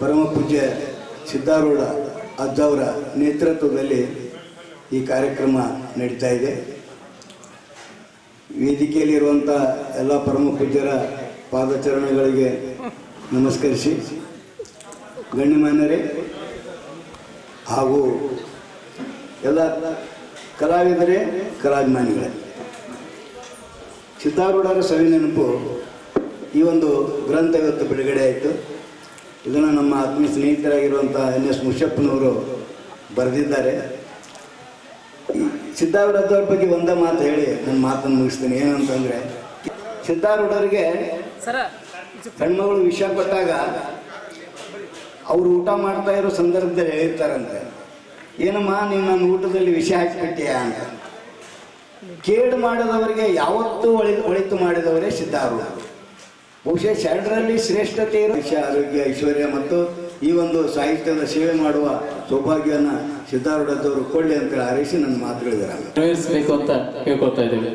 ಪರಮ ಪೂಜ್ಯ ಸಿದ್ಧಾರೂಢ ಅಜ್ಜವರ ನೇತೃತ್ವದಲ್ಲಿ ಈ ಕಾರ್ಯಕ್ರಮ ನಡೀತಾ ಇದೆ. ವೇದಿಕೆಯಲ್ಲಿರುವಂಥ ಎಲ್ಲ ಪರಮ ಪೂಜ್ಯರ ಪಾದಚರಣೆಗಳಿಗೆ ನಮಸ್ಕರಿಸಿ. ಗಣ್ಯಮಾನ್ಯರೇ, ಹಾಗೂ ಎಲ್ಲ ಕಲಾವಿದರೇ, ಕಲಾಭಿಮಾನಿಗಳೇ ಸಿದ್ಧಾರೂಢರ ಸವಿ ನೆನಪು ಈ ಒಂದು ಗ್ರಂಥ ಇವತ್ತು ಬಿಡುಗಡೆ ಆಯಿತು. ಇದನ್ನು ನಮ್ಮ ಆತ್ಮೀಯ ಸ್ನೇಹಿತರಾಗಿರುವಂಥ ಎನ್ ಎಸ್ ಮುಷಪ್ಪನವರು ಬರೆದಿದ್ದಾರೆ. ಸಿದ್ಧಾರೂಢದವ್ರ ಬಗ್ಗೆ ಒಂದೇ ಮಾತು ಹೇಳಿ ನನ್ನ ಮಾತನ್ನು ಮುಗಿಸ್ತೀನಿ. ಏನಂತಂದರೆ ಸಿದ್ಧಾರೂಢರಿಗೆ ಹೆಣ್ಮಗಳು ವಿಷ ಕೊಟ್ಟಾಗ ಅವರು ಊಟ ಮಾಡ್ತಾ ಇರೋ ಸಂದರ್ಭದಲ್ಲಿ ಹೇಳಿರ್ತಾರಂತೆ. ಏನಮ್ಮ ನೀನು ನನ್ನ ಊಟದಲ್ಲಿ ವಿಷ ಹಾಕಿಬಿಟ್ಟಿಯಾ ಅಂತ. ಕೇಡು ಮಾಡಿದವರಿಗೆ ಯಾವತ್ತೂ ಒಳಿ ಒಳಿತು ಮಾಡಿದವರೇ ಸಿದ್ಧಾರೂಢ ಬಹುಶಃ ಶರಣರಲ್ಲಿ ಶ್ರೇಷ್ಠತೆ ಇರೋ ವಿಷ ಆರೋಗ್ಯ, ಐಶ್ವರ್ಯ ಮತ್ತು ಈ ಒಂದು ಸಾಹಿತ್ಯದ ಸೇವೆ ಮಾಡುವ ಸೌಭಾಗ್ಯವನ್ನು ಸಿದ್ಧಾರೂಢದವರು ಕೊಳ್ಳಿ ಅಂತ ಹಾರೈಸಿ ನನ್ನ ಮಾತುಗಳಿದ್ದಾರೆ ನೆರವೇರಿಸಬೇಕು ಅಂತ ಕೇಳ್ಕೊತಾ ಇದ್ದೇವೆ.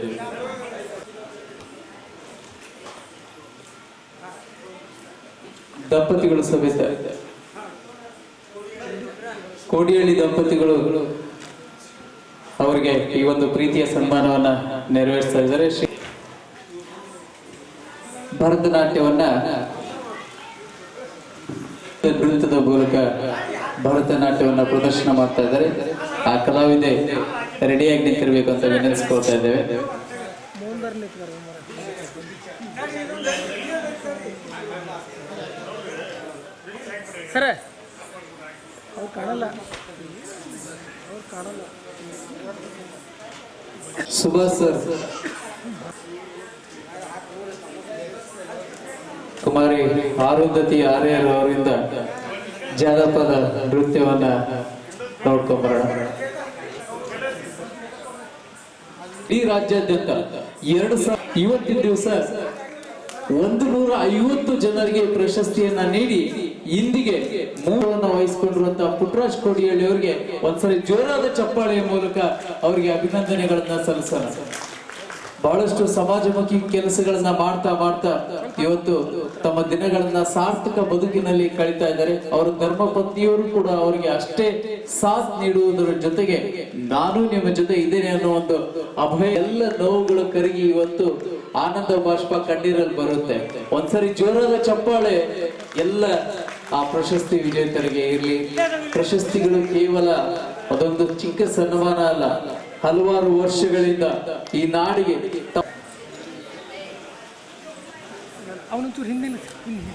ದಂಪತಿಗಳು ಸಮೇತ. ಕೋಡಿಹಳ್ಳಿ ದಂಪತಿಗಳು ಅವರಿಗೆ ಈ ಒಂದು ಪ್ರೀತಿಯ ಸನ್ಮಾನವನ್ನ ನೆರವೇರಿಸ್ತಾ ಇದ್ದಾರೆ. ಶ್ರೀ ಭರತನಾಟ್ಯವನ್ನ ನೃತ್ಯದ ಮೂಲಕ ಭರತನಾಟ್ಯವನ್ನ ಪ್ರದರ್ಶನ ಮಾಡ್ತಾ ಇದ್ದಾರೆ. ಆ ಕಲಾವಿದೆ ರೆಡಿಯಾಗಿ ನಿಂತಿರ್ಬೇಕು ಅಂತ ವಿನಂತಿಸ್ಕೊಳ್ತಾ ಇದ್ದೇವೆ. ಸರ. ಅವ್ರು ಕಾಣಲ್ಲ ಅವ್ರು ಕಾಣಲ್ಲ ಸುಭಾಷ್ ಸರ್. ಕುಮಾರಿ ಆರುಂಧತಿ ಆರ್ಯರ್ ಅವರಿಂದ ಜಾನಪದ ನೃತ್ಯವನ್ನ ನೋಡ್ಕೊಂಬರೋಣ. ಈ ರಾಜ್ಯಾದ್ಯಂತ ಎರಡು ಸಾವಿರ ಇವತ್ತಿನ ದಿವಸ ಒಂದು ನೂರ ಐವತ್ತು ಜನರಿಗೆ ಪ್ರಶಸ್ತಿಯನ್ನ ನೀಡಿ ಇಂದಿಗೆ ಮೂರನ್ನ ವಹಿಸಿಕೊಂಡಿರುವಂತಹ ಪುಟ್ಟರಾಜ್ ಕೋಡಿಹಳ್ಳಿ ಅವರಿಗೆ ಒಂದ್ಸರಿ ಜೋರಾದ ಚಪ್ಪಾಳೆಯ ಮೂಲಕ ಅವರಿಗೆ ಅಭಿನಂದನೆಗಳನ್ನ ಸಲ್ಲಿಸೋಣ. ಬಹಳಷ್ಟು ಸಮಾಜಮುಖಿ ಕೆಲಸಗಳನ್ನ ಮಾಡ್ತಾ ಮಾಡ್ತಾ ಇವತ್ತು ತಮ್ಮ ದಿನಗಳನ್ನ ಸಾರ್ಥಕ ಬದುಕಿನಲ್ಲಿ ಕಳೀತಾ ಇದ್ದಾರೆ. ಅವರ ಧರ್ಮ ಪತ್ನಿಯವರು ಕೂಡ ಅವರಿಗೆ ಅಷ್ಟೇ ಸಾಥ್ ನೀಡುವುದರ ಜೊತೆಗೆ ನಾನು ನಿಮ್ಮ ಜೊತೆ ಇದ್ದೇನೆ ಅನ್ನೋ ಒಂದು ಅಭಯ, ಎಲ್ಲ ನೋವುಗಳು ಕರಗಿ ಇವತ್ತು ಆನಂದ ಬಾಷ್ಪ ಕಣ್ಣೀರಲ್ಲಿ ಬರುತ್ತೆ. ಒಂದ್ಸರಿ ಜೋರಾದ ಚಪ್ಪಾಳೆ ಎಲ್ಲ ಆ ಪ್ರಶಸ್ತಿ ವಿಜೇತರಿಗೆ ಇರ್ಲಿ. ಪ್ರಶಸ್ತಿಗಳು ಕೇವಲ ಅದೊಂದು ಚಿಕ್ಕ ಸನ್ಮಾನ ಅಲ್ಲ. ಹಲವಾರು ವರ್ಷಗಳಿಂದ ಈ ನಾಡಿಗೆ ತ- ಅವನೊಂಚೂರು ಹಿಂದೆ ನಿಲ್ಸು. ಹಿಂದೆ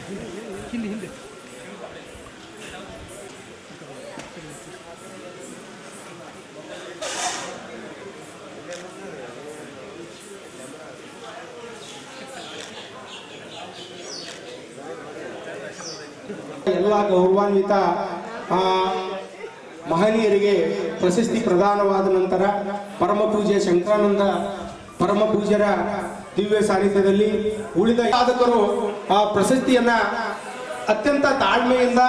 ಹಿಂದೆ ಹಿಂದೆ ಎಲ್ಲ ಗೌರವಾನ್ವಿತ ಆ, ಮಹನೀಯರಿಗೆ ಪ್ರಶಸ್ತಿ ಪ್ರದಾನವಾದ ನಂತರ ಪರಮ ಪೂಜೆ ಶಂಕರಾನಂದ ಪರಮ ಪೂಜ್ಯರ ದಿವ್ಯ ಸಾನ್ನಿಧ್ಯದಲ್ಲಿ ಉಳಿದ ಸಾಧಕರು ಆ ಪ್ರಶಸ್ತಿಯನ್ನ ಅತ್ಯಂತ ತಾಳ್ಮೆಯಿಂದ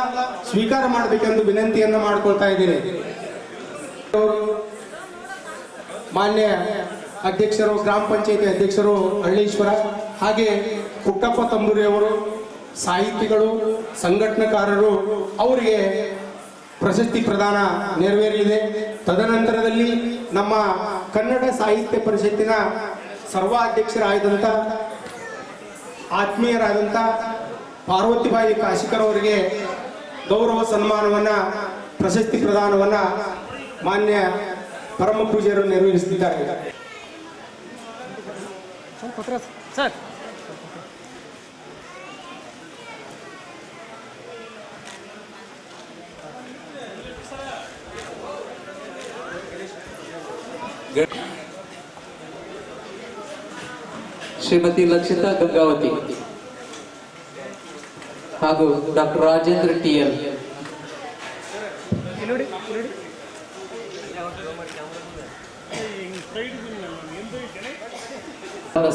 ಸ್ವೀಕಾರ ಮಾಡಬೇಕೆಂದು ವಿನಂತಿಯನ್ನ ಮಾಡ್ಕೊಳ್ತಾ ಇದ್ದೀನಿ. ಮಾನ್ಯ ಅಧ್ಯಕ್ಷರು, ಗ್ರಾಮ ಪಂಚಾಯತಿ ಅಧ್ಯಕ್ಷರು ಹಳ್ಳೀಶ್ವರ ಹಾಗೆ ಪುಟ್ಟಪ್ಪ ತಂಬೂರಿ ಅವರು ಸಾಹಿತಿಗಳು, ಸಂಘಟನಕಾರರು ಅವರಿಗೆ ಪ್ರಶಸ್ತಿ ಪ್ರದಾನ ನೆರವೇರಲಿದೆ ತದನಂತರದಲ್ಲಿ ನಮ್ಮ ಕನ್ನಡ ಸಾಹಿತ್ಯ ಪರಿಷತ್ತಿನ ಸರ್ವಾಧ್ಯಕ್ಷರಾದಂಥ ಆತ್ಮೀಯರಾದಂಥ ಪಾರ್ವತಿಬಾಯಿ ಕಾಶಿಕರ್ ಅವರಿಗೆ ಗೌರವ ಸನ್ಮಾನವನ್ನು, ಪ್ರಶಸ್ತಿ ಪ್ರದಾನವನ್ನು ಮಾನ್ಯ ಪರಮ ಪೂಜೆಯರು ನೆರವೇರಿಸುತ್ತಿದ್ದಾರೆ ಶ್ರೀಮತಿ ಲಕ್ಷಿತಾ ಗಂಗಾವತಿ ಹಾಗೂ ಡಾಕ್ಟರ್ ರಾಜೇಂದ್ರ ಟಿ ಎಲ್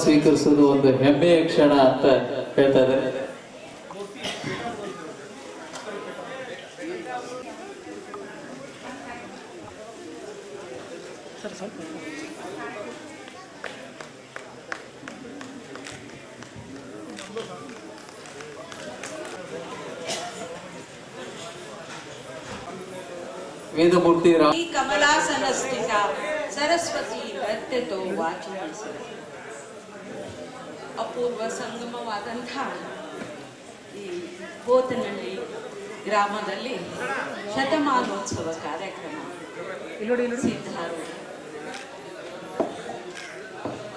ಸ್ವೀಕರಿಸುವುದು ಒಂದು ಹೆಮ್ಮೆಯ ಕ್ಷಣ ಅಂತ ಹೇಳ್ತಾ ಇದ್ದಾರೆ ಸರ್ ಸ್ವಲ್ಪ ವೇದಮೂರ್ತಿ ಕಮಲಾಸನಸ್ಥಿತ ಸರಸ್ವತಿ ಅಪೂರ್ವ ಸಂಗಮವಾದಂಥ ಈ ಬೋತನಹಳ್ಳಿ ಗ್ರಾಮದಲ್ಲಿ ಶತಮಾನೋತ್ಸವ ಕಾರ್ಯಕ್ರಮ ಇಲ್ಲಿ ನೋಡಿ ಇಲ್ಲಿ ನೋಡಿ. ಸಿದ್ಧಾರು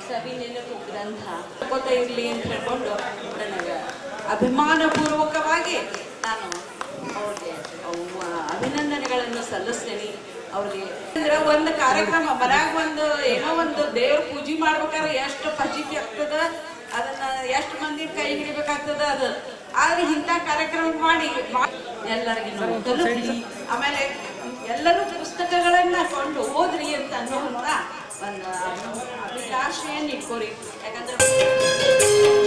ಸವಿ ನೆನಪು ಗ್ರಂಥ ಗೊತ್ತ ಇರಲಿ ಅಂತ ಹೇಳ್ಕೊಂಡು ನನಗೆ ಅಭಿಮಾನಪೂರ್ವಕವಾಗಿ ನಾನು ಅಭಿನಂದನೆಗಳನ್ನು ಸಲ್ಲಿಸ್ತೇನೆ ಅವ್ರಿಗೆ. ಅಂದ್ರೆ ಒಂದು ಕಾರ್ಯಕ್ರಮ, ಮನ್ಯಾಗ ಒಂದು ಏನೋ ಒಂದು ದೇವ್ರ ಪೂಜೆ ಮಾಡ್ಬೇಕಾದ್ರೆ ಎಷ್ಟು ಫಜೀತಿ ಆಗ್ತದ? ಅದನ್ನ ಎಷ್ಟು ಮಂದಿ ಕೈ ಹಿಡಿಬೇಕಾಗ್ತದ ಅದು? ಆದ್ರೆ ಇಂಥ ಕಾರ್ಯಕ್ರಮ ಮಾಡಿ ಎಲ್ಲರಿಗೂ ಆಮೇಲೆ ಎಲ್ಲರೂ ಪುಸ್ತಕಗಳನ್ನ ಕೊಂಡು ಓದ್ರಿ ಅಂತ ಅನ್ನುವಂತ ಒಂದು ಅಭಿಲಾಷೆಯನ್ನು ಇಟ್ಕೋರಿ. ಯಾಕಂದ್ರೆ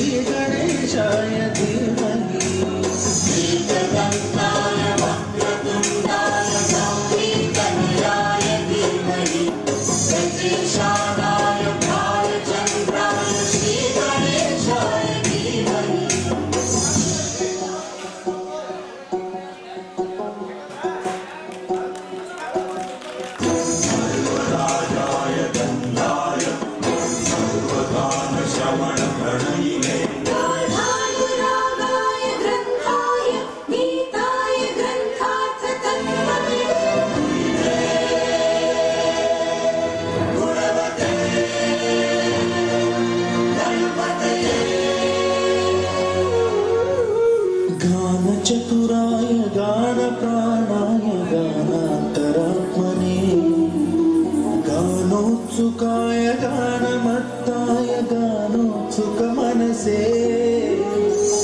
గానోత్సుకాయ గానమత్తాయ గానోత్సుక మనసే.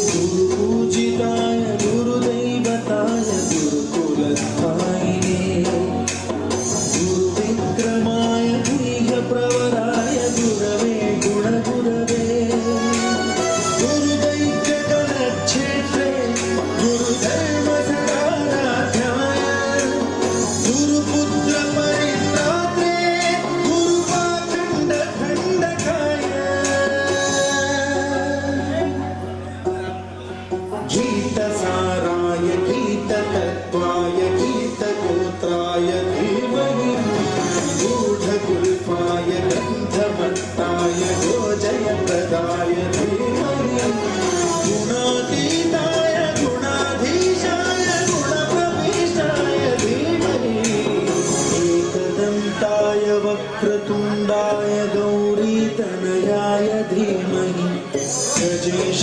గురు పూజితాయ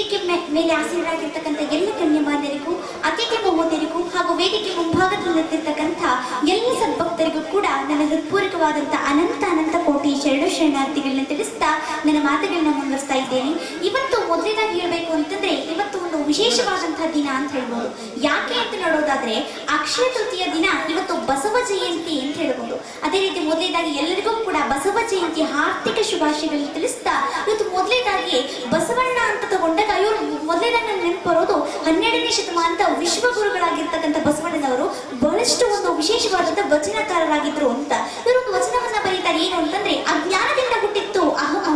ವೇದಿಕೆ ಮೇಲೆ ಆಸೀನರಾಗಿರ್ತಕ್ಕಂಥ ಎಲ್ಲ ಕನ್ಯಮಾನ್ಯರಿಗೂ ಅತಿಥಿ ಮಹೋದಯರಿಗೂ ಹಾಗೂ ವೇದಿಕೆ ಮುಂಭಾಗದಲ್ಲಿರ್ತಕ್ಕಂಥ ಎಲ್ಲ ಸದ್ಭಕ್ತರಿಗೂ ಕೂಡ ನನ್ನ ಹೃತ್ಪೂರ್ವಕವಾದಂಥ ಅನಂತ ಅನಂತ ಕೋಟಿ ಶರಣ ಶರಣಾರ್ಥಿಗಳನ್ನ ತಿಳಿಸ್ತಾ ನನ್ನ ಮಾತುಗಳನ್ನ ಮುಂದುವರಿಸ್ತಾ ಇದ್ದೇನೆ. ಇವತ್ತು ಮೊದಲನೇದಾಗಿ ಹೇಳಬೇಕು ಅಂತಂದ್ರೆ, ಇವತ್ತು ಒಂದು ವಿಶೇಷವಾದಂತಹ ದಿನ ಅಂತ ಹೇಳ್ಬೋದು. ಯಾಕೆ ಅಂತ ನೋಡೋದಾದ್ರೆ, ಅಕ್ಷಯ ತೃತೀಯ ದಿನ ಇವತ್ತು ಬಸವ ಜಯಂತಿ ಅಂತ ಹೇಳ್ಬೋದು. ಅದೇ ರೀತಿ ಮೊದಲನೇದಾಗಿ ಎಲ್ಲರಿಗೂ ಕೂಡ ಬಸವ ಜಯಂತಿ ಆರ್ಥಿಕ ಶುಭಾಶಯಗಳನ್ನ ತಿಳಿಸ್ತಾ ಇವತ್ತು ಮೊದಲನೇದಾಗಿ ಬಸವಣ್ಣ ಅಂತ ತಗೊಂಡಾಗ ಇವರು ಮೊದಲನೇದಾಗಿ ನೆನಪು ಬರೋದು ಹನ್ನೆರಡನೇ ಶತಮಾನದ ವಿಶ್ವಗುರುಗಳಾಗಿರ್ತಕ್ಕಂಥ ಬಸವಣ್ಣನವರು ಬಹಳಷ್ಟು ಒಂದು ವಿಶೇಷವಾದಂಥ ವಚನಕಾರರಾಗಿದ್ರು ಅಂತ. ಇವರು ವಚನವನ್ನ ಬರೀತಾರೆ ಏನು ಅಂತಂದ್ರೆ, ಅಜ್ಞಾನದಿಂದ ಹುಟ್ಟಿತ್ತು ಅಹ ಆ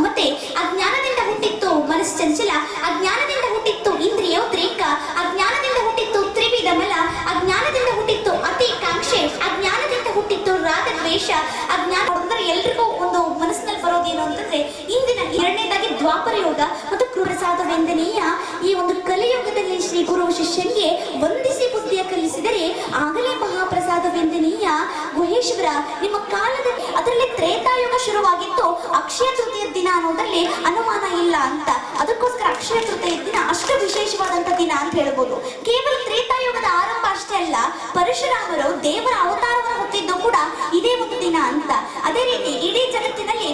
ಅಜ್ಞಾನದಿಂದ ಹುಟ್ಟಿತ್ತು ಮನಸ್ಸು ಚಂಚಲ, ಅಜ್ಞಾನದಿಂದ ಹುಟ್ಟಿತ್ತು ಇಂದ್ರಿಯೋದ್ರೇಕ ಅಜ್ಞಾನದಿಂದ ಹುಟ್ಟಿತ್ತು ತ್ರಿವಿಧ ಮಲ, ಅಜ್ಞಾನದಿಂದ ಹುಟ್ಟಿತ್ತು ಅತಿ ಕಾಂಕ್ಷೆ, ಅಜ್ಞಾನದಿಂದ ಹುಟ್ಟಿತ್ತು ರಾಗ ದ್ವೇಷ ಅಜ್ಞಾನ ಅಂದ್ರೆ ಎಲ್ರಿಗೂ ಒಂದು ಮನಸ್ಸಿನಲ್ಲಿ ಬರೋದೇನು ಅಂತಂದ್ರೆ ಇಂದಿನ ಎರಡನೇದಾಗಿ ದ್ವಾಪರ ಯೋಗ ಮತ್ತು ಕೃಪ್ರಸಾದ ವಂದನೀಯ ಈ ಒಂದು ಕಲಿಯುಗದಲ್ಲಿ ಶ್ರೀ ಗುರು ಶಿಷ್ಯನಿಗೆ ವಂದಿಸಿ ಬುದ್ಧಿಯ ಕಲಿಸಿದರೆ ಆಗಲೇ ಮಹಾಪ್ರಸಾದ ವಂದನೀಯ ಗುಹೇಶ್ವರ ನಿಮ್ಮ ಕಾಲದಲ್ಲಿ ಅದರಲ್ಲಿ ತ್ರೇತಾಯುಗ ಶುರುವಾಗಿತ್ತು, ಅಕ್ಷಯ ತೃತೀಯ ದಿನ ಅನ್ನೋದ್ರಲ್ಲಿ ಅನುಮಾನ ಇಲ್ಲ ಅಂತ. ಅದಕ್ಕೋಸ್ಕರ ಅಕ್ಷಯ ತೃತೀಯ ದಿನ ಅಷ್ಟು ವಿಶೇಷವಾದಂತ ದಿನ ಅಂತ ಹೇಳ್ಬೋದು. ಕೇವಲ ತ್ರೇತಾಯುಗದ ಆರಂಭ ಅಷ್ಟೇ ಅಲ್ಲ, ಪರಶುರಾಮರು ದೇವರ ಅವತಾರವನ್ನು ಹೊತ್ತಿದ್ದು ಕೂಡ ಇದೇ ಒಂದು ದಿನ ಅಂತ. ಅದೇ ರೀತಿ ಇಡೀ ಜಗತ್ತಿನಲ್ಲಿ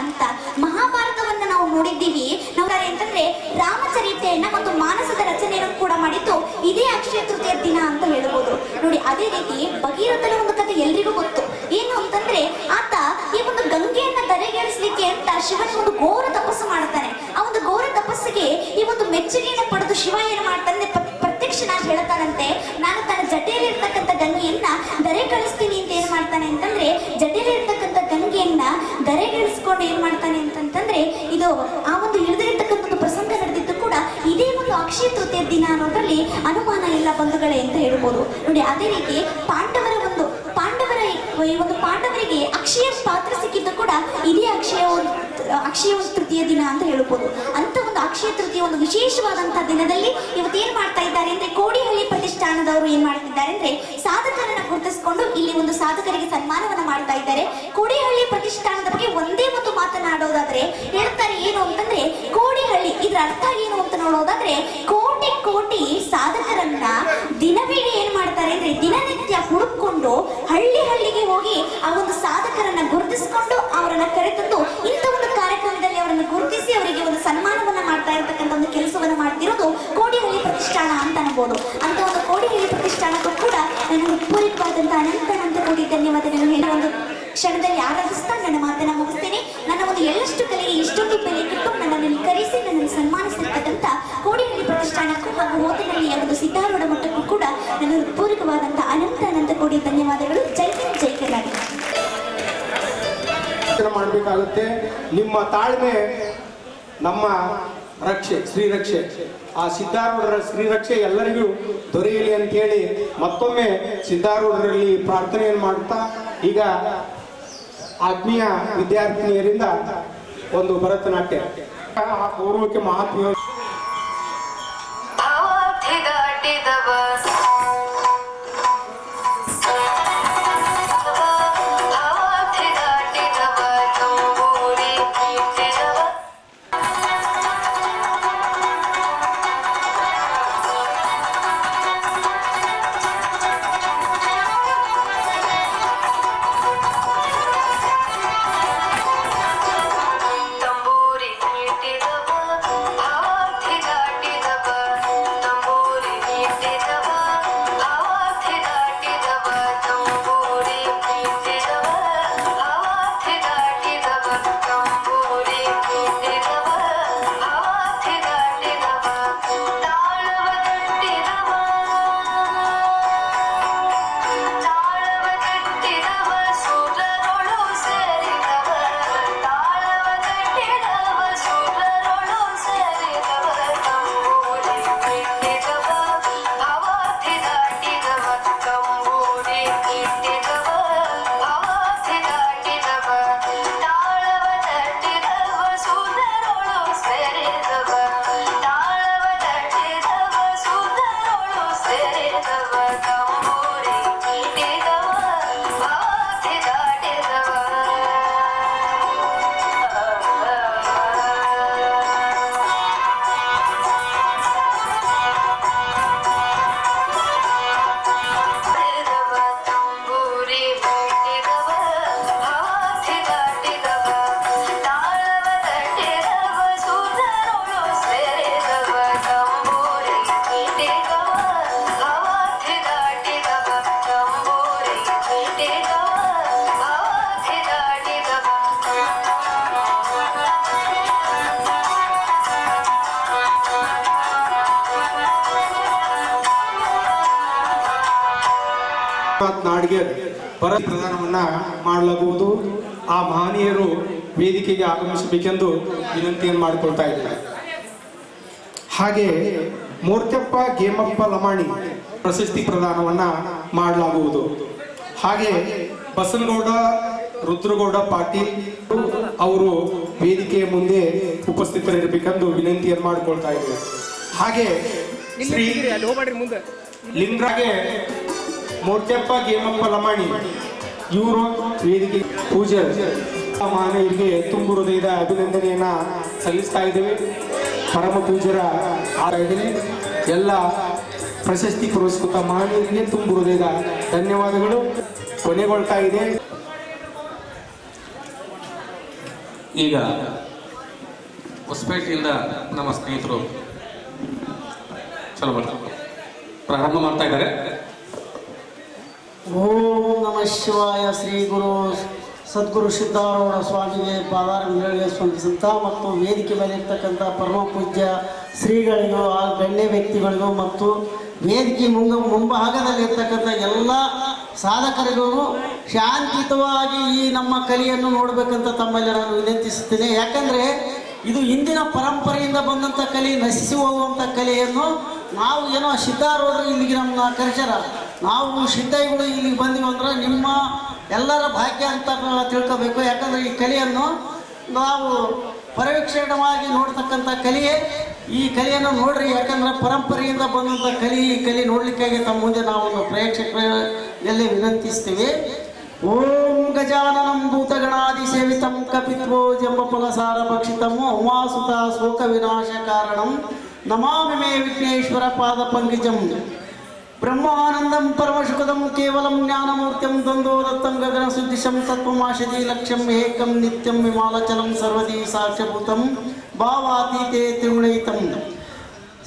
ಅಂತ ಮಹಾಭಾರತವನ್ನ ನಾವು ನೋಡಿದ್ದೀವಿ. ನಾವು ಅಂತಂದ್ರೆ ರಾಮಚರಿತೆಯನ್ನ ಮತ್ತು ಮಾನಸದ ರಚನೆಯನ್ನು ಕೂಡ ಮಾಡಿದ್ದು ಇದೇ ಅಕ್ಷಯ ತೃತೀಯ ದಿನ ಅಂತ ಹೇಳಬಹುದು ನೋಡಿ, ಅದೇ ರೀತಿ ಭಗೀರಥನ ಒಂದು ಕಥೆ ಎಲ್ರಿಗೂ ಗೊತ್ತು. ಏನು ಅಂತಂದ್ರೆ ಆತ ಈ ಒಂದು ಗಂಗೆಯನ್ನ ತಲೆಗೇರಿಸಲಿಕ್ಕೆ ಅಂತ ಶಿವನ ಒಂದು ಘೋರ ತಪಸ್ಸು ಮಾಡ್ತಾನೆ. ಆ ಒಂದು ಘೋರ ತಪಸ್ಸಿಗೆ ಈ ಒಂದು ಮೆಚ್ಚುಗೆಯನ್ನು ಪಡೆದು ಶಿವ ಏನು ಮಾಡ್ತಾನೆ ಪ್ರ- ಪ್ರತ್ಯಕ್ಷನಾಗಿ ಹೇಳ್ತಾನಂತೆ. ನಾನು ತನ್ನ ಜಟೆಯಲ್ಲಿ ಇರ್ತಕ್ಕಂಥ ಗಂಗೆಯನ್ನ ದರೆ ಕಳಿಸ್ತೀನಿ ಅಂತ ಏನ್ ಮಾಡ್ತಾನೆ ಅಂತಂದ್ರೆ ಜಟೆಯಲ್ಲಿ ಇರ್ತಕ್ಕಂಥ ಗಂಗೆಯನ್ನ ಧರೆಗಿಳಿಸ್ಕೊಂಡು ಏನ್ ಮಾಡ್ತಾನೆ ಅಂತಂತಂದ್ರೆ, ಇದು ಆ ಒಂದು ಇಳಿದಿರ್ತಕ್ಕಂಥ ಪ್ರಸಂಗ ನಡೆದಿದ್ದು ಕೂಡ ಇದೇ ಒಂದು ಅಕ್ಷಯ ತೃತೀಯ ದಿನ ಅನ್ನೋದ್ರಲ್ಲಿ ಅನುಮಾನ ಇಲ್ಲ ಬಂಧುಗಳೇ ಅಂತ ಹೇಳ್ಬೋದು. ನೋಡಿ, ಅದೇ ರೀತಿ ಪಾಂಡವರ ಒಂದು, ಪಾಂಡವರ ಈ ಒಂದು ಪಾಂಡವರಿಗೆ ಅಕ್ಷಯ ಪಾತ್ರ ಸಿಕ್ಕಿದ್ದು ಕೂಡ ಇದೇ ಅಕ್ಷಯ ಅಕ್ಷಯ ತೃತೀಯ ದಿನ ಅಂತ ಹೇಳ್ಬೋದು. ಅಂತ ಒಂದು ಅಕ್ಷಯ ತೃತೀಯ ಒಂದು ವಿಶೇಷವಾದಂತಹ ದಿನದಲ್ಲಿ ಇವತ್ತು ಏನ್ ಮಾಡ್ತಾ ಇದ್ದಾರೆ ಅಂದ್ರೆ ಕೋಡಿಹಳ್ಳಿ ಪ್ರತಿಷ್ಠಾನದವರು ಏನ್ ಮಾಡ್ತಿದ್ದಾರೆ ಅಂದ್ರೆ ಸಾಧಕರನ್ನ ಗುರುತಿಸಿಕೊಂಡು ಇಲ್ಲಿ ಒಂದು ಸಾಧಕರಿಗೆ ಸನ್ಮಾನವನ್ನ ಮಾಡ್ತಾ ಇದ್ದಾರೆ. ಕೋಡಿಹಳ್ಳಿ ಪ್ರತಿಷ್ಠಾನದ ಬಗ್ಗೆ ಒಂದೇ ಒಂದು ಮಾತನಾಡೋದಾದ್ರೆ ಹೇಳ್ತಾರೆ ಏನು ಅಂತಂದ್ರೆ ಕೋಡಿಹಳ್ಳಿ ಇದ್ರ ಅರ್ಥ ಏನು ಅಂತ ನೋಡೋದಾದ್ರೆ ಕೋಟಿ ಕೋಟಿ ಸಾಧಕರನ್ನ ದಿನವಿಡೀ ಏನ್ ಮಾಡ್ತಾರೆ ಅಂದ್ರೆ ದಿನನಿತ್ಯ ಹುಡುಕೊಂಡು ಹಳ್ಳಿ ಹಳ್ಳಿಗೆ ಹೋಗಿ ಆ ಒಂದು ಸಾಧಕರನ್ನ ಗುರುತಿಸಿಕೊಂಡು ಅವರನ್ನ ಕರೆತಂದು ಇಂಥ ಒಂದು ಕಾರ್ಯಕ್ರಮದಲ್ಲಿ ಅವರನ್ನು ಗುರುತಿಸಿ ಅವರಿಗೆ ಒಂದು ಸನ್ಮಾನವನ್ನ ಮಾಡ್ತಾ ಇರತಕ್ಕಂಥ ಒಂದು ಕೆಲಸವನ್ನು ಮಾಡ್ತಿರೋದು ಕೋಡಿಹಳ್ಳಿ ಪ್ರತಿಷ್ಠಾನ ಅಂತ ಅನ್ಬೋದು. ಅಂತ ಒಂದು ಕೋಡಿಹಳ್ಳಿ ಪ್ರತಿಷ್ಠಾನಕ್ಕೂ ಕೂಡ ನಾನು ಪೂರಕವಾದಂತಹ ಅನಂತ ಅನಂತ ಕೋಟಿ ಧನ್ಯವಾದಗಳನ್ನು ಹೇಳಿ ಒಂದು ಕ್ಷಣದಲ್ಲಿ ಆರಾಧಿಸ್ತಾ ಮಾಡಬೇಕಾಗುತ್ತೆ. ನಿಮ್ಮ ತಾಳ್ಮೆ ನಮ್ಮ ರಕ್ಷೆ ಶ್ರೀರಕ್ಷೆ ಆ ಸಿದ್ಧಾರೂಢರ ಶ್ರೀರಕ್ಷೆ ಎಲ್ಲರಿಗೂ ದೊರೆಯಲಿ ಅಂತ ಹೇಳಿ ಮತ್ತೊಮ್ಮೆ ಸಿದ್ಧಾರೂಢರಲ್ಲಿ ಪ್ರಾರ್ಥನೆಯನ್ನು ಮಾಡ್ತಾ ಈಗ ಆತ್ಮೀಯ ವಿದ್ಯಾರ್ಥಿನಿಯರಿಂದ ಒಂದು ಭರತನಾಟ್ಯ. ಆ ಪೂರ್ವಕ್ಕೆ ಮಹಾತ್ಮ ನಾಡಿಗೆ ಪರ ಪ್ರದಾನವನ್ನ ಮಾಡಲಾಗುವುದು. ಆ ಮಹನೀಯರು ವೇದಿಕೆಗೆ ಆಗಮಿಸಬೇಕೆಂದು ವಿನಂತಿಯನ್ನು ಮಾಡಿಕೊಳ್ತಾ ಇದ್ದಾರೆ. ಹಾಗೆ ಮೂರ್ತ್ಯಪ್ಪ ಗೇಮಪ್ಪ ಲಮಾಣಿ ಪ್ರಶಸ್ತಿ ಪ್ರದಾನವನ್ನ ಮಾಡಲಾಗುವುದು. ಹಾಗೆ ಬಸನಗೌಡ ರುದ್ರಗೌಡ ಪಾಟೀಲ್ ಅವರು ವೇದಿಕೆಯ ಮುಂದೆ ಉಪಸ್ಥಿತರಿರಬೇಕೆಂದು ವಿನಂತಿಯನ್ನು ಮಾಡಿಕೊಳ್ತಾ ಇದ್ದಾರೆ. ಹಾಗೆ ಶ್ರೀ ಮೂರ್ತ್ಯಪ್ಪ ಗೇಮಪ್ಪ ಲಮಾಣಿ. ಇವರು ವೇದಿಕೆ ಪೂಜೆ. ಮಾನವರಿಗೆ ತುಂಬು ಹೃದಯದ ಅಭಿನಂದನೆಯನ್ನ ಸಲ್ಲಿಸ್ತಾ ಇದ್ದೇವೆ. ಪರಮ ಪೂಜರ ಆರಾಧನೆ. ಎಲ್ಲ ಪ್ರಶಸ್ತಿ ಪುರಸ್ಕೃತ ಮಾನವರಿಗೆ ತುಂಬು ಹೃದಯದ ಧನ್ಯವಾದಗಳು. ಕೊನೆಗೊಳ್ತಾ ಇದೆ. ಈಗ ಹೊಸಪೇಟೆಯಿಂದ ನಮ್ಮ ಸ್ನೇಹಿತರು ಚಲೋ ಬರ್ತಾರೆ ಪ್ರಾರಂಭ ಮಾಡ್ತಾ ಇದ್ದಾರೆ. ಓಂ ನಮಃ ಶಿವಾಯ ಶ್ರೀ ಗುರು ಸದ್ಗುರು ಸಿದ್ಧಾರೂಢ ಸ್ವಾಮಿಗೆ ಪಾದಾರಗಳಿಗೆ ಸ್ವಂತಿಸುತ್ತ ಮತ್ತು ವೇದಿಕೆ ಮೇಲೆ ಇರ್ತಕ್ಕಂಥ ಪರಮ ಪೂಜ್ಯ ಶ್ರೀಗಳಿಗೂ ಆ ಗಣ್ಯ ವ್ಯಕ್ತಿಗಳಿಗೂ ಮತ್ತು ವೇದಿಕೆ ಮುಂಗ ಮುಂಭಾಗದಲ್ಲಿ ಇರ್ತಕ್ಕಂಥ ಎಲ್ಲ ಸಾಧಕರಿಗೂ ಶಾಂತಿಯುತವಾಗಿ ಈ ನಮ್ಮ ಕಲಿಯನ್ನು ನೋಡಬೇಕಂತ ತಮ್ಮಲ್ಲಿ ನಾನು ವಿನಂತಿಸುತ್ತೇನೆ. ಯಾಕಂದರೆ ಇದು ಇಂದಿನ ಪರಂಪರೆಯಿಂದ ಬಂದಂಥ ಕಲೆ, ನಶಿಸಿ ಹೋಗುವಂಥ ಕಲೆಯನ್ನು ನಾವು ಏನೋ ಸಿದ್ಧಾರೂಢರು ಇಲ್ಲಿಗೆ ನಮ್ಮನ್ನ ಕರೆಸ್ಯಾರ ನಾವು ಸಿದ್ಧಗಳು ಇಲ್ಲಿಗೆ ಬಂದಿವಿ ಅಂದ್ರೆ ನಿಮ್ಮ ಎಲ್ಲರ ಭಾಗ್ಯ ಅಂತ ತಿಳ್ಕೋಬೇಕು. ಯಾಕಂದ್ರೆ ಈ ಕಲೆಯನ್ನು ನಾವು ಪರವೀಕ್ಷಣವಾಗಿ ನೋಡ್ತಕ್ಕಂಥ ಕಲೆಯೇ ಈ ಕಲೆಯನ್ನು ನೋಡ್ರಿ. ಯಾಕಂದ್ರೆ ಪರಂಪರೆಯಿಂದ ಬಂದಂಥ ಕಲೆ ಈ ಕಲೆ ನೋಡ್ಲಿಕ್ಕಾಗಿ ತಮ್ಮ ಮುಂದೆ ನಾವು ಪ್ರೇಕ್ಷಕರಲ್ಲಿ ವಿನಂತಿಸ್ತೀವಿ. ಓಂ ಗಜಾನನಂ ಭೂತಗಣಾದಿ ಸೇವಿತಂ ಕಪಿತ್ವೋ ಜಂಬಫಲಸಾರ ಭಕ್ಷಿತಂ ಉಮಾಸುತ ಶೋಕ ವಿನಾಶ ಕಾರಣಂ. ನಮಾಮಿ ಮೇ ವಿಘ್ನೇಶ್ವರ ಪಾದ ಪಂಕಜಂ ಬ್ರಹ್ಮಾನಂದಂ ಪರಮಶುಕದಂ ಕೇವಲಂ ಜ್ಞಾನಮೂರ್ತಿಂ ದ್ವಂದ್ವೋ ದತ್ತಂ ಗಗನ ಸುದ್ದಿಶಂ ತತ್ವಮಾಶದಿ ಲಕ್ಷ್ಯಂ ಏಕಂ ನಿತ್ಯಂ ವಿಮಾಲಚಲಂ ಸರ್ವದಿ ಸಾಕ್ಷ್ಯಭೂತಂ ಭಾವಾತೀತೆ ತ್ರಿಗುಣೈತಂ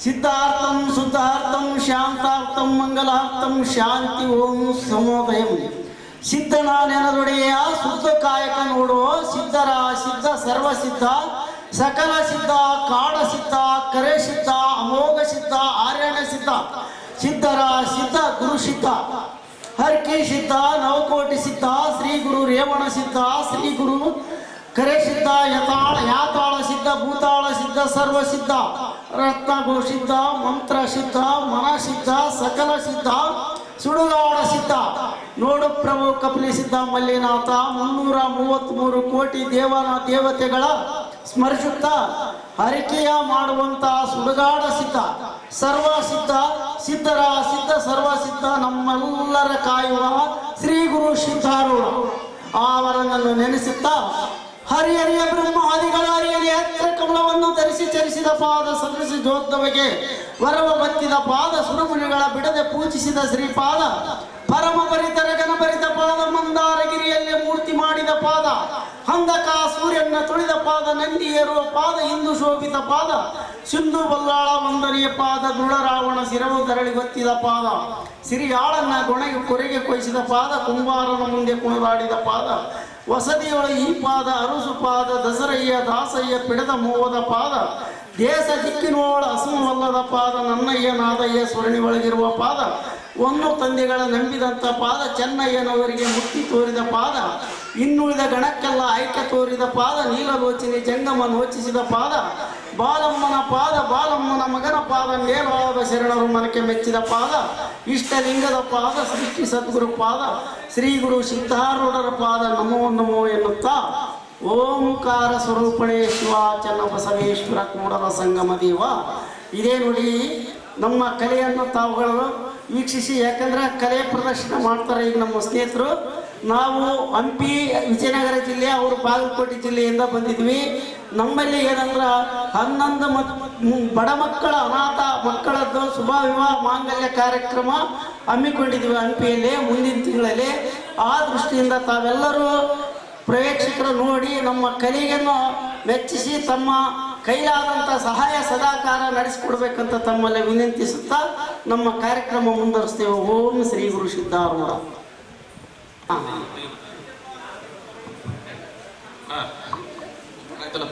ಸಿದ್ಧಾರ್ಥಂ ಶುದ್ಧಾರ್ಥಂ ಶಾಂತಾರ್ಥಂ ಮಂಗಲಾರ್ಥಂ ಶಾಂತಿ ಓಂ ಸಮೋದಯಂ ಸಿದ್ಧನ ನೆನದೊಡೆಯ ಶುದ್ಧ ಕಾಯಕ ನೋಡೋ ಸಿದ್ಧರ ಸಿದ್ಧ ಸರ್ವಸಿದ್ಧ ಸಕಲ ಸಿದ್ಧ ಕಾಡ ಸಿದ್ಧ ಕರೆ ಸಿದ್ಧ ಅಮೋಘ ಸಿದ್ಧ ಆರ್ಯಣ ಸಿದ್ಧ ಸಿದ್ಧರ ಸಿದ್ಧ ಗುರು ಸಿದ್ಧ ಹರ್ಕಿ ಸಿದ್ಧ ನವಕೋಟಿ ಸಿದ್ಧ ಶ್ರೀ ಗುರು ರೇವಣ ಸಿದ್ಧ ಶ್ರೀ ಗುರು ಕರೆ ಸಿದ್ಧ ಯತಾಳ ಯಾತಾಳ ಸಿದ್ಧ ಭೂತಾಳ ಸಿದ್ಧ ಸರ್ವ ಸಿದ್ಧ ರತ್ನಗೋ ಸಿದ್ಧ ಮಂತ್ರ ಸಿದ್ಧ ಮನ ಸಿದ್ಧ ಸಕಲ ಸಿದ್ಧ ಸುಡುಗಾಡ ಸಿದ್ಧ. ನೋಡು ಪ್ರಭು ಕಪಿಲಿ ಸಿದ್ಧ ಮಲ್ಲಿನಾಥ, ಮುನ್ನೂರ ಮೂವತ್ತ್ಮೂರು ಕೋಟಿ ದೇವನ ದೇವತೆಗಳ ಸ್ಮರಿಸುತ್ತ ಹರಿಕೆಯ ಮಾಡುವಂತ ಸುಡುಗಾಡ ಸಿದ್ಧ. ಸರ್ವ ಸಿದ್ಧ, ಸಿದ್ಧರ ಸಿದ್ಧ, ಸರ್ವ ಸಿದ್ಧ, ನಮ್ಮೆಲ್ಲರ ಕಾಯುವ ಶ್ರೀ ಗುರು ಸಿದ್ಧಾರೂಢ. ಅವರನ್ನು ನೆನೆಸುತ್ತಾ ಹರಿಹರಿಯ ಬ್ರಹ್ಮಾದಿಗಳ ಹರಿಯಲ್ಲಿ ಹತ್ತಿರ ಕಮಲವನ್ನು ಧರಿಸಿ ಚರಿಸಿದ ಪಾದ ಸಲ್ಲಿಸಿ ಜೋದ್ದವಗೆ ವರವ ಬತ್ತಿದ ಪಾದ ಸುರಮುನಿಗಳ ಬಿಡದೆ ಪೂಜಿಸಿದ ಶ್ರೀಪಾದ ಪರಮ ಪರಿತರ ಗಣಪರಿತ ಪಾದ ಮಂದಾರಗಿರಿಯಲ್ಲಿ ಮೂರ್ತಿ ಮಾಡಿದ ಪಾದ ಹಂದಕ ಸೂರ್ಯನ ತುಳಿದ ಪಾದ ನಂದಿ ಏರುವ ಪಾದ ಹಿಂದು ಶೋಭಿತ ಪಾದ ಸಿಂಧು ಬಲ್ಲಾಳ ಮಂದರಿಯ ಪಾದ ದೃಢ ರಾವಣ ಶಿರವು ತರಳಿ ಗೊತ್ತಿದ ಪಾದ ಸಿರಿಯಾಳನ್ನ ಗೊಣೆಗೆ ಕೊರೆಗೆ ಕೊಯ್ಸಿದ ಪಾದ ಕುಂಬಾರನ ಮುಂದೆ ಕುಣಿದಾಡಿದ ಪಾದ ವಸತಿಯೊಳ ಈ ಪಾದ, ಅರಸು ಪಾದ, ದಸರಯ್ಯ, ದಾಸಯ್ಯ, ಪಿಡದ ಮೂವದ ಪಾದ, ದೇಶ ದಿಕ್ಕಿನೋಳ ಅಸಮವಲ್ಲದ ಪಾದ, ನನ್ನಯ್ಯ, ನಾದಯ್ಯ, ಸ್ವರ್ಣಿ ಒಳಗಿರುವ ಪಾದ, ಒಂದು ತಂದೆಗಳ ನಂಬಿದಂಥ ಪಾದ, ಚೆನ್ನಯ್ಯನವರಿಗೆ ಮುಕ್ತಿ ತೋರಿದ ಪಾದ ಇನ್ನುಳಿದ ಗಣಕ್ಕೆಲ್ಲ ಆಯ್ಕೆ ತೋರಿದ ಪಾದ, ನೀಲಲೋಚನೆ ಜಂಗಮ ನೋಚಿಸಿದ ಪಾದ, ಬಾಲಮ್ಮನ ಪಾದ, ಬಾಲಮ್ಮನ ಮಗನ ಪಾದ ಮೇಲಾದ ಶರಣರು ಮನಕ್ಕೆ ಮೆಚ್ಚಿದ ಪಾದ, ಇಷ್ಟಲಿಂಗದ ಪಾದ, ಸೃಷ್ಟಿ ಸದ್ಗುರು ಪಾದ ಶ್ರೀ ಗುರು ಸಿದ್ಧಾರೂಢರ ಪಾದ, ನಮೋ ನಮೋ ಎನ್ನುತ್ತಾ ಓಂಕಾರ ಸ್ವರೂಪಣೆ ಶಿವ ಚನ್ನ ಬಸವೇಶ್ವರ ಕೂಡಲ ಸಂಗಮ ದೇವ. ಇದೇ ನುಡಿ ನಮ್ಮ ಕಲೆಯನ್ನು ತಾವುಗಳು ವೀಕ್ಷಿಸಿ, ಯಾಕಂದ್ರೆ ಕಲೆ ಪ್ರದರ್ಶನ ಮಾಡ್ತಾರೆ ಈಗ ನಮ್ಮ ಸ್ನೇಹಿತರು. ನಾವು ಹಂಪಿ, ವಿಜಯನಗರ ಜಿಲ್ಲೆ, ಅವರು ಬಾಗಲಕೋಟೆ ಜಿಲ್ಲೆಯಿಂದ ಬಂದಿದ್ವಿ. ನಮ್ಮಲ್ಲಿ ಏನಂದ್ರೆ ಹನ್ನೊಂದು ಮಕ್ ಬಡ ಮಕ್ಕಳ ಅನಾಥ ಮಕ್ಕಳದ್ದು ಶುಭ, ವಿವಾಹ, ಮಾಂಗಲ್ಯ ಕಾರ್ಯಕ್ರಮ ಹಮ್ಮಿಕೊಂಡಿದ್ವಿ ಹಂಪಿಯಲ್ಲಿ ಮುಂದಿನ ತಿಂಗಳಲ್ಲಿ. ಆ ದೃಷ್ಟಿಯಿಂದ ತಾವೆಲ್ಲರೂ ಪ್ರೇಕ್ಷಕರು ನೋಡಿ ನಮ್ಮ ಕಲೆಯನ್ನು ಮೆಚ್ಚಿಸಿ ತಮ್ಮ ಕೈಲಾದಂಥ ಸಹಾಯ ಸದಾಕಾರ ನಡೆಸಿಕೊಡ್ಬೇಕಂತ ತಮ್ಮಲ್ಲಿ ವಿನಂತಿಸುತ್ತಾ ನಮ್ಮ ಕಾರ್ಯಕ್ರಮ ಮುಂದುವರಿಸ್ತೇವೆ. ಓಂ ಶ್ರೀ ಗುರು ಸಿದ್ಧಾರೂಢ. ಆಯ್ತಲ್ಲ